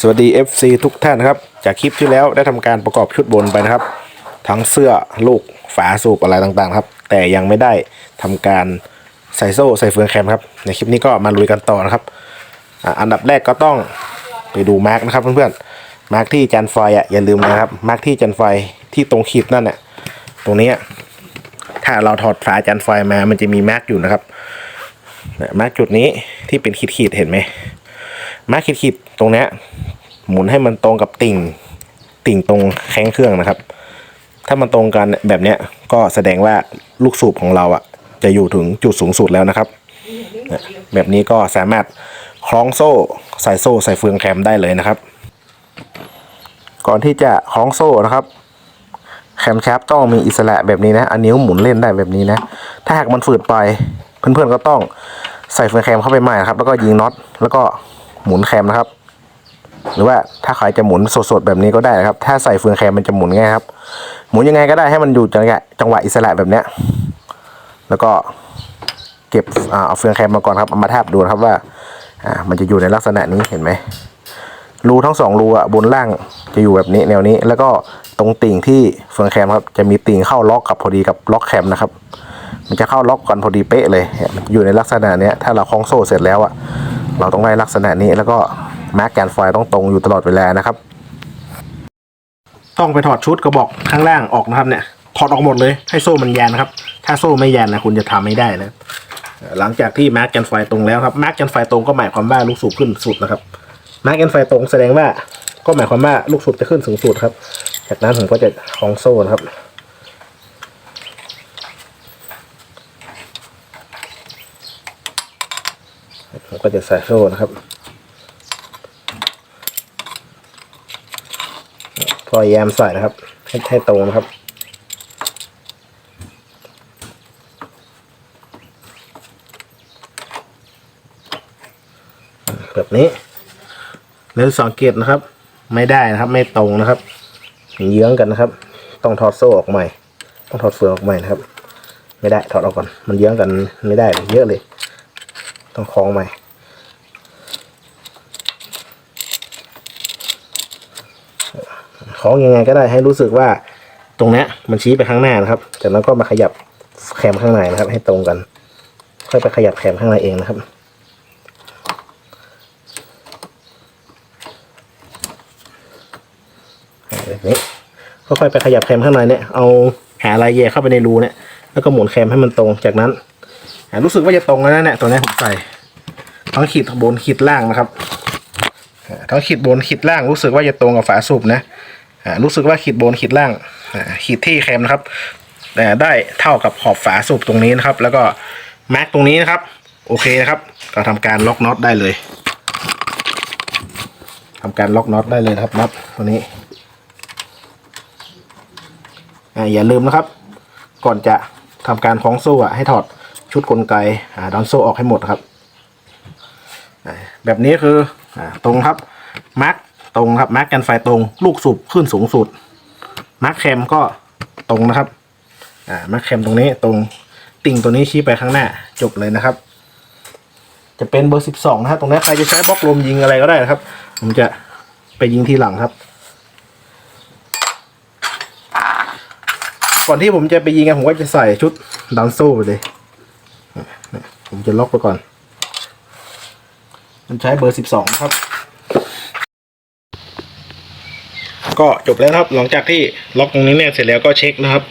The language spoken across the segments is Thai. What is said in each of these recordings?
สวัสดี FC ทุกท่านนะครับ จากคลิปที่แล้วได้ทำการประกอบชุดบนไปนะครับ ทั้งเสื้อลูกฝาสูบอะไรต่างๆครับ แต่ยังไม่ได้ทำการใส่โซ่ใส่เฟืองแคมครับ ในคลิปนี้ก็มาลุยกันต่อนะครับอันดับแรกก็ต้องไปดูมาร์กนะครับเพื่อนๆมาร์กที่จันไฟอะอย่าลืมนะครับมาร์กที่จันไฟที่ตรงขีดนั่นน่ะตรงนี้ถ้าเราถอดฝาจันไฟมามันจะมีมาร์กอยู่นะครับมาร์กจุดนี้ที่เป็นขีดๆเห็นไหม มาร์คขีดๆตรงเนี้ยหมุนให้มันตรงกับติ่งติ่งตรงแข้งเครื่องนะครับ ถ้ามันตรงกันแบบเนี้ยก็แสดงว่าลูกสูบของเราอะจะอยู่ถึงจุดสูงสุดแล้วนะครับ แบบนี้ก็สามารถคล้องโซ่ใส่โซ่ใส่เฟืองแคมได้เลยนะครับ ก่อนที่จะคล้องโซ่นะครับแคมชัฟต้องมีอิสระแบบนี้นะอานิ้วหมุนเล่นได้แบบนี้นะ ถ้าหากมันฝืดไปเพื่อนๆก็ต้องใส่เฟืองแคมเข้าไปใหม่นะครับ แล้วก็ยิงน็อตแล้วก็ หมุนแคมนะครับ หรือว่าถ้าใครจะหมุนสดๆแบบนี้ก็ได้นะครับ ถ้าใส่เฟืองแคมมันจะหมุนง่ายครับ หมุนยังไงก็ได้ให้มันอยู่จังหวะจังหวะอิสระแบบเนี้ย แล้วก็เก็บอเอาเฟืองแคมมาก่อนครับเอามาทาบดูนะครับว่าอ่ามันจะอยู่ในลักษณะนี้เห็นไหมรูทั้งสองรูอะบนล่างจะอยู่แบบนี้แนวนี้ แล้วก็ตรงติ่งที่เฟืองแคมครับจะมีติ่งเข้าล็อกกับพอดีกับล็อกแคมนะครับ มันจะเข้าล็อกก่อนพอดีเป๊ะเลย อยู่ในลักษณะเนี้ยถ้าเราคล้องโซ่เสร็จแล้วอะ เราต้องได้ลักษณะนี้แล้วก็แมาร์กแกนไฟต้องตรงอยู่ตลอดเวลานะครับ ต้องไปถอดชุดกระบอกข้างล่างออกนะครับเนี่ยถอดออกหมดเลยให้โซ่มันแยนนะครับ ถ้าโซ่ไม่แยนนะคุณจะทำไม่ได้นะหลังจากที่แมาร์กแกนไฟตรงแล้วครับแมาร์กแกนไฟตรงก็หมายความว่าลูกสูบขึ้นสุดนะครับแมาร์กแกนไฟตรงแสดงว่าก็หมายความว่าลูกสูบจะขึ้นสูงสุดครับ จากนั้นผมก็จะคล้องโซ่นะครับ ก็จะใส่โซ่นะครับ พยายามใส่นะครับ ให้ให้ตรงนะครับแบบนี้แล้วสังเกตนะครับ ไม่ได้นะครับ ไม่ตรงนะครับเยื้องกันนะครับ ต้องถอดโซ่ออกใหม่ ต้องถอดเฟือออกใหม่นะครับ ไม่ได้ถอดออกก่อน มันเยื้องกันไม่ได้เยอะเลย ต้องคล้องใหม่ คล้องยังไงก็ได้ให้รู้สึกว่าตรงนี้มันชี้ไปข้างหน้านะครับจากนั้นก็มาขยับแคมข้างในนะครับ ให้ตรงกัน ค่อยไปขยับแคมข้างในเองนะครับแบบนี้ค่อยๆไปขยับแคมข้างในเนี่ยเอาหาอะไรแย่เข้าไปในรูเนี่ยแล้วก็หมุนแคมให้มันตรงจากนั้นรู้สึกว่าจะตรงแล้วนะเนี่ยตัวนี้ผมใส่ทั้งขีดบนขีดล่างนะครับทั้งขีดบนขีดล่างรู้สึกว่าจะตรงกับฝาสูบนะ รู้สึกว่าขีดบนขีดล่างขีดที่แคมนะครับแต่ได้เท่ากับขอบฝาสูบตรงนี้นะครับ แล้วก็แม็กตรงนี้นะครับ โอเคนะครับ ก็ทำการล็อกน็อตได้เลยทำการล็อกน็อตได้เลยครับน็อตตัวนี้อ่าอย่าลืมนะครับ ก่อนจะทำการคล้องโซ่ให้ถอดชุดกลไกอ่ดอนโซ่ออกให้หมดครับ แบบนี้คือตรงครับมาร์ก ตรงครับมาร์กกันไฟตรง ลูกสูบขึ้นสูงสุดมาร์กแคมก็ตรงนะครับ อ่ามาร์กแคมตรงนี้ตรงติ่งตัวนี้ชี้ไปข้างหน้าจบเลยนะครับ จะเป็นเบอร์สิบสองนะครับตรงนี้ใครจะใช้บล็อกลมยิงอะไรก็ได้นะครับ ผมจะไปยิงทีหลังครับก่อนที่ผมจะไปยิงผมก็จะใส่ชุดดันโซ่ไปเลยเนี่ยผมจะล็อกไปก่อน มันใช้เบอร์สิบสองครับ ก็จบแล้วครับหลังจากที่ล็อกตรงนี้เนี่ยเสร็จแล้วก็เช็คนะครับ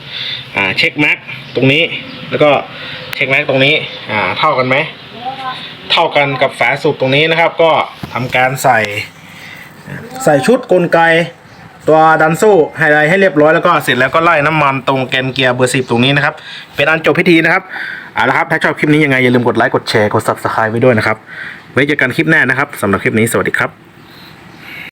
อ่าเช็คแม็กตรงนี้แล้วก็เช็คแม็กตรงนี้อ่าเท่ากันไหมเท่ากันกับฝาสูบตรงนี้นะครับ ก็ทำการใส่ ใส่ชุดกลไกตัวดันโซ่ไฮไลท์ให้เรียบร้อยแล้วก็เสร็จแล้วก็ไล่น้ำมันตรงแกนเกียร์เบอร์สิบตรงนี้นะครับ เป็นอันจบพิธีนะครับเอาละครับ ถ้าชอบคลิปนี้ยังไงอย่าลืมกดไลค์กดแชร์กด subscribe ไว้ด้วยนะครับ ไว้เจอกันคลิปหน้านะครับสำหรับคลิปนี้สวัสดีครับ